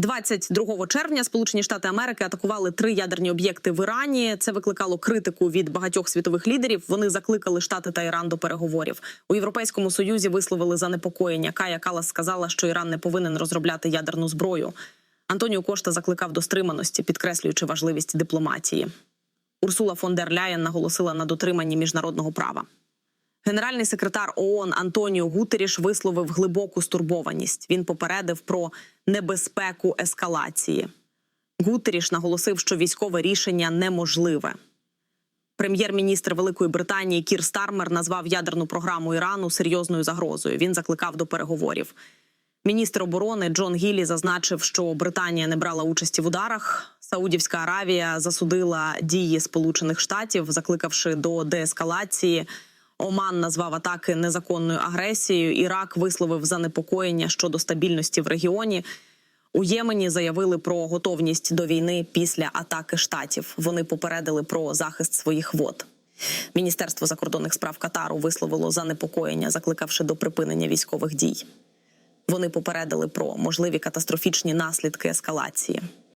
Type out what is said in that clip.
22 червня Сполучені Штати Америки атакували три ядерні об'єкти в Ірані. Це викликало критику від багатьох світових лідерів. Вони закликали Штати та Іран до переговорів. У Європейському Союзі висловили занепокоєння. Кая Калас сказала, що Іран не повинен розробляти ядерну зброю. Антоніо Кошта закликав до стриманості, підкреслюючи важливість дипломатії. Урсула фон дер Ляєн наголосила на дотриманні міжнародного права. Генеральний секретар ООН Антоніо Гутеріш висловив глибоку стурбованість. Він попередив про небезпеку ескалації. Гутеріш наголосив, що військове рішення неможливе. Прем'єр-міністр Великої Британії Кір Стармер назвав ядерну програму Ірану серйозною загрозою. Він закликав до переговорів. Міністр оборони Джон Гіллі зазначив, що Британія не брала участі в ударах. Саудівська Аравія засудила дії Сполучених Штатів, закликавши до деескалації. Оман назвав атаки незаконною агресією. Ірак висловив занепокоєння щодо стабільності в регіоні. У Ємені заявили про готовність до війни після атаки штатів. Вони попередили про захист своїх вод. Міністерство закордонних справ Катару висловило занепокоєння, закликавши до припинення військових дій. Вони попередили про можливі катастрофічні наслідки ескалації.